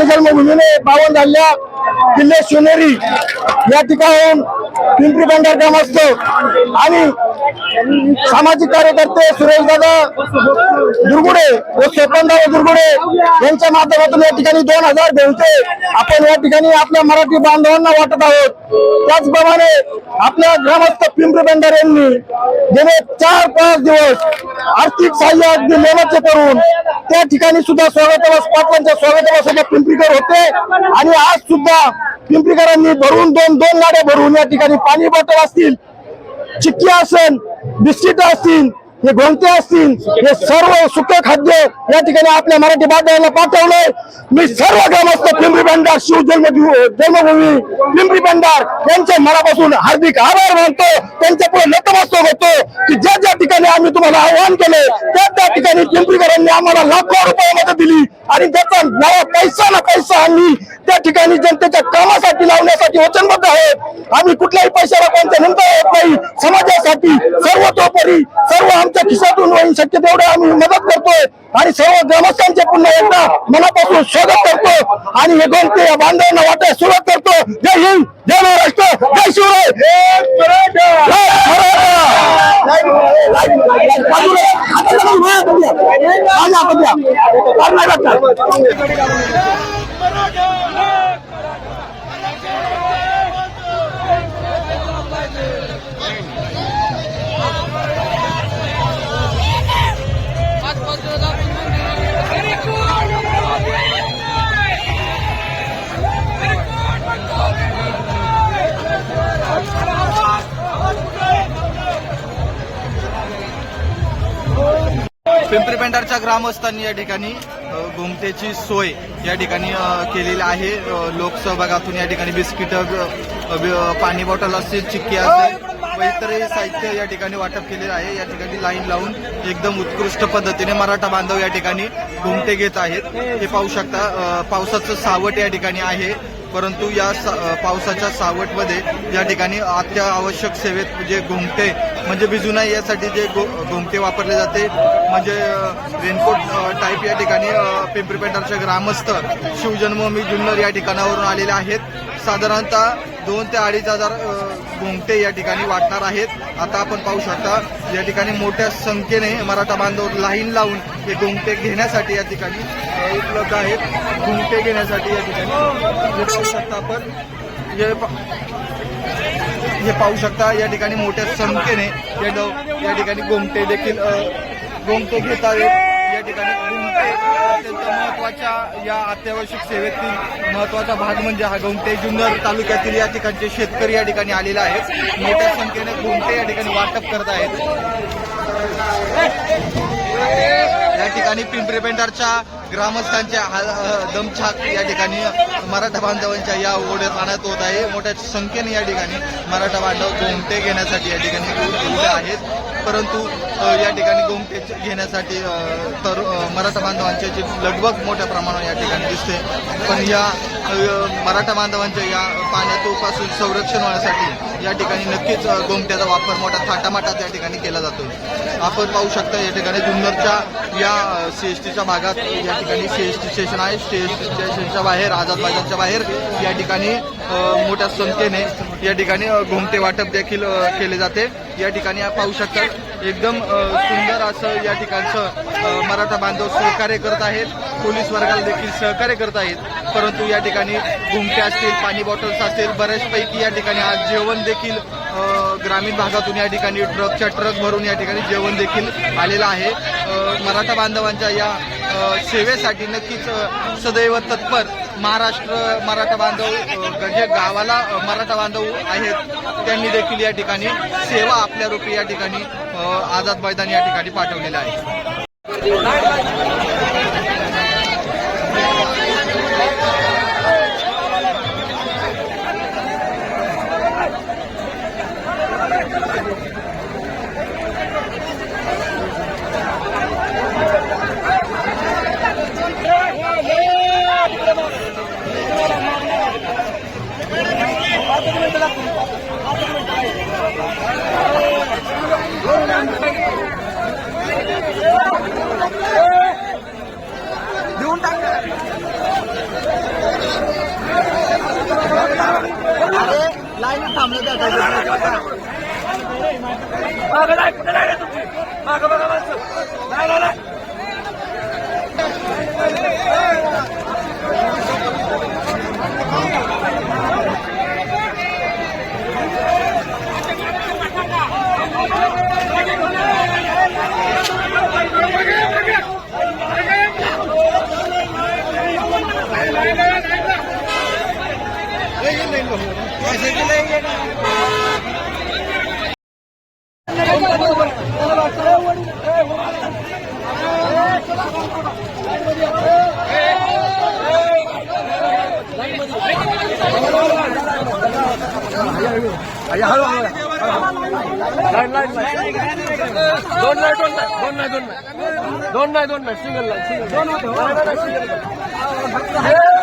जन्मभूमीने पावन झालेल्या किल्ले शिवनेरी या ठिकाणाहून पिंपरी बंधार ग्रामस्थ आणि सामाजिक कार्यकर्ते सुरेश दादा दुर्गुडे व सोपनदादा दुर्गुडे यांच्या माध्यमातून या ठिकाणी दोन हजार भेटते आपण या ठिकाणी आपल्या मराठी बांधवांना वाटत आहोत. त्याचप्रमाणे आपल्या ग्रामस्थ पिंपरी बंधार यांनी गेले चार पाच दिवस आर्थिक सहाय्य अगदी लेवाचे करून त्या ठिकाणी सुद्धा स्वागतवास पाटलांच्या स्वागतवासाच्या पिंपरीकर होते. आणि आज सुद्धा पिंपरीकरांनी भरून दोन दोन गाड्या भरून या ठिकाणी पाणी बॉटल असतील चिक्की असेल बिस्किट असतील हे गोंगटे असतील हे सर्व सुख खाद्य या ठिकाणी आपल्या मराठी बांधवांना पाठवलंय. मी सर्व ग्रामस्थ पिंपरी बंडार शिव जन्म जन्मभूमी पिंपरी बंडार यांचे मनापासून हार्दिक आभार मानतो. त्यांच्या पुढे नतमस्तक होतो की ज्या ज्या ठिकाणी आम्ही तुम्हाला आव्हान केले त्या त्या ठिकाणी पिंपरीकरांनी आम्हाला लाखो रुपये मदत दिली आणि त्याचा नवा पैसा ना पैसा आम्ही त्या ठिकाणी जनतेच्या कामासाठी लावण्यासाठी वचनबद्ध आहोत. आम्ही कुठल्याही पैशाला कोणत्या नंतर येत नाही. समाजासाठी सर्वतोपरी सर्व आमच्या खिशातून होईल. शक्य तेवढं आम्ही मदत करतोय आणि सर्व ग्रामस्थांचे पुन्हा एकदा मनापासून स्वागत करतो. आणि हे दोन ते बांधवांना वाटायला सुरुवात करतो. जय हिंद जय महाराष्ट्र जय शिवराय. जय पिंपरी पेंढारच्या ग्रामस्थांनी या ठिकाणी घुमटेची सोय या ठिकाणी केलेली आहे. लोकसहभागातून या ठिकाणी बिस्किट पाणी बॉटल असतील चिक्की असेल व इतरही साहित्य या ठिकाणी वाटप केलेलं आहे. या ठिकाणी लाईन लावून एकदम उत्कृष्ट पद्धतीने मराठा बांधव या ठिकाणी घुमटे घेत आहेत. हे पाहू शकता पावसाचं सावट या ठिकाणी आहे. परंतु या सा- पावसाच्या सावटमध्ये या ठिकाणी अत्यावश्यक सेवेत जे घुमटे म्हणजे भिजू नये यासाठी जे गो- घुमटे वापरले जाते म्हणजे रेनकोट टाईप या ठिकाणी पिंपरी पेंढारचे ग्रामस्थ शिवजन्मभूमी जुन्नर या ठिकाणावरून आलेले आहेत. साधारणतः दोन ते अडीच हजार घुमटे या ठिकाणी वाटणार आहेत. आता आपण पाहू शकता या ठिकाणी मोठ्या संख्येने मराठा बांधव लाईन लावून हे घुमटे घेण्यासाठी या ठिकाणी उपलब्ध आहेत. घुमटे घेण्यासाठी या ठिकाणी पाहू शकता आपण हे पा- हे पाहू शकता या ठिकाणी मोठ्या संख्येने या या ठिकाणी गोमटे देखील गोमटे घेत आहेत. या ठिकाणी गोमटे अत्यंत महत्त्वाच्या या अत्यावश्यक सेवेतील महत्त्वाचा भाग म्हणजे हा गोमटे. जुन्नर तालुक्यातील या ठिकाणचे शेतकरी या ठिकाणी आलेले आहेत. मोठ्या संख्येने गोमटे या ठिकाणी वाटप करत आहेत. या ठिकाणी पिंपरी पेंढारच्या ग्रामस्थांच्या दमछाक या ठिकाणी मराठा बांधवांच्या या ओढ्यात आणत होत आहे. मोठ्या संख्येने या ठिकाणी मराठा बांधव गोमटे घेण्यासाठी या ठिकाणी उभे आहेत. परंतु या ठिकाणी गोमटे घेण्यासाठी तर मराठा बांधवांची जे लगबग मोठ्या प्रमाणावर या ठिकाणी दिसते. पण या मराठा बांधवांच्या या पाण्यातोपासून संरक्षण होण्यासाठी या ठिकाणी नक्कीच गोमट्याचा वापर मोठा थाटामाटात या ठिकाणी केला जातो. आपण पाहू शकता या ठिकाणी जुन्नरच्या या सी एस टीच्या भागात या ठिकाणी सी एस टी स्टेशन आहे. सी एस स्टेशनच्या बाहेर आझाद बाजारच्या बाहेर या ठिकाणी मोठ्या संख्येने या ठिकाणी घुमटे वाटप देखील केले जाते. या ठिकाणी पाहू शकता एकदम सुंदर असं या ठिकाणचं मराठा बांधव सहकार्य करत आहेत. पोलीस वर्गाला देखील सहकार्य करत आहेत. परंतु या ठिकाणी घुमट्या असतील पाणी बॉटल्स असतील बऱ्याचपैकी या ठिकाणी आज जेवण देखील ग्रामीण भागातून या ठिकाणी ट्रकच्या ट्रक भरून या ठिकाणी जेवण देखील आलेलं आहे. मराठा बांधवांच्या या सेवेसाठी नक्कीच सदैव तत्पर महाराष्ट्र मराठा बांधव जे म्हणजे गावाला मराठा बांधव आहेत. त्यांनी देखील या ठिकाणी सेवा आपल्या रूपी या ठिकाणी आझाद मैदान या ठिकाणी पाठवलेला आहे. 来来来来 थांबलं त्या दोन नाही दोन नाही दोन नाही दोन नाही दोन नाही दोन नाही सिंगल नाही सिंगल दोन नाही सिंगल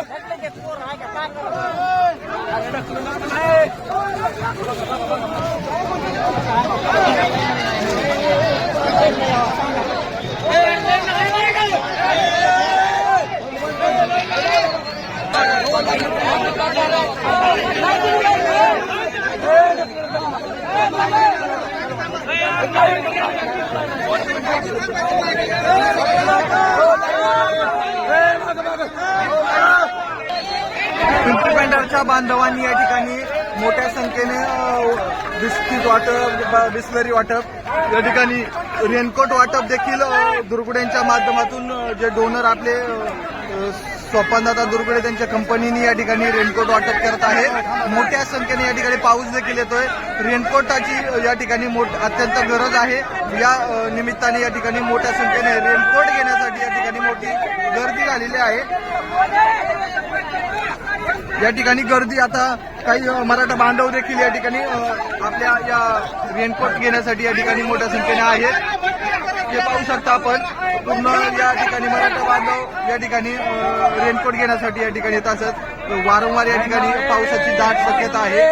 पिंपरी पेंढारच्या बांधवांनी या ठिकाणी मोठ्या संख्येने बिस्किट वाटप बिस्लरी वाटप. या ठिकाणी रेनकोट वाटप देखील दुर्गुड्यांच्या माध्यमातून जे डोनर आपले स्वप्नदाता दुर्गुडे त्यांच्या कंपनीने या ठिकाणी रेनकोट वाटप करत आहे. मोठ्या संख्येने या ठिकाणी पाऊस देखील येतोय. रेनकोटाची या ठिकाणी मोठ अत्यंत गरज आहे. या निमित्ताने या ठिकाणी मोठ्या संख्येने रेनकोट घेण्यासाठी या ठिकाणी मोठी गर्दी झालेली आहे. या ठिकाणी गर्दी आता काही मराठा बांधव देखील या ठिकाणी आपल्या या रेनकोट घेण्यासाठी या ठिकाणी मोठ्या संख्येने आहेत. हे पाहू शकता आपण पूर्ण या ठिकाणी मराठा बांधव या ठिकाणी रेनकोट घेण्यासाठी या ठिकाणी येत असत. वारंवार या ठिकाणी पावसाची दाट शक्यता आहे.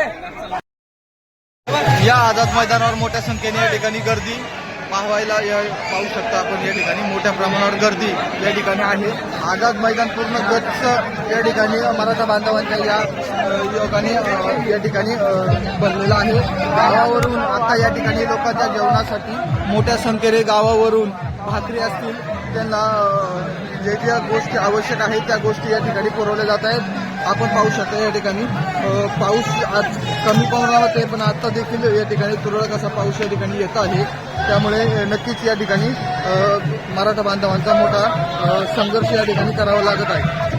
या आझाद मैदानावर मोठ्या संख्येने या ठिकाणी गर्दी पाहायला या- पाहू शकता आपण या ठिकाणी. मोठ्या प्रमाणावर गर्दी या ठिकाणी आहे. आझाद मैदान पूर्ण गच्च या ठिकाणी मराठा बांधवांच्या या युवकाने या ठिकाणी बनलेला बनलेलं आहे. गावावरून आता या ठिकाणी लोकांच्या जेवणासाठी मोठ्या संख्येने गावावरून भाकरी असतील त्यांना जे ज्या गोष्टी आवश्यक आहेत त्या गोष्टी या ठिकाणी पुरवल्या जात आहेत. आपण पाहू शकता या ठिकाणी. पाऊस आज कमी प्रमाणात आहे पण आता देखील या ठिकाणी तुरळक असा पाऊस या ठिकाणी येत आहे. त्यामुळे नक्कीच या ठिकाणी मराठा बांधवांचा मोठा संघर्ष या ठिकाणी करावा लागत आहे.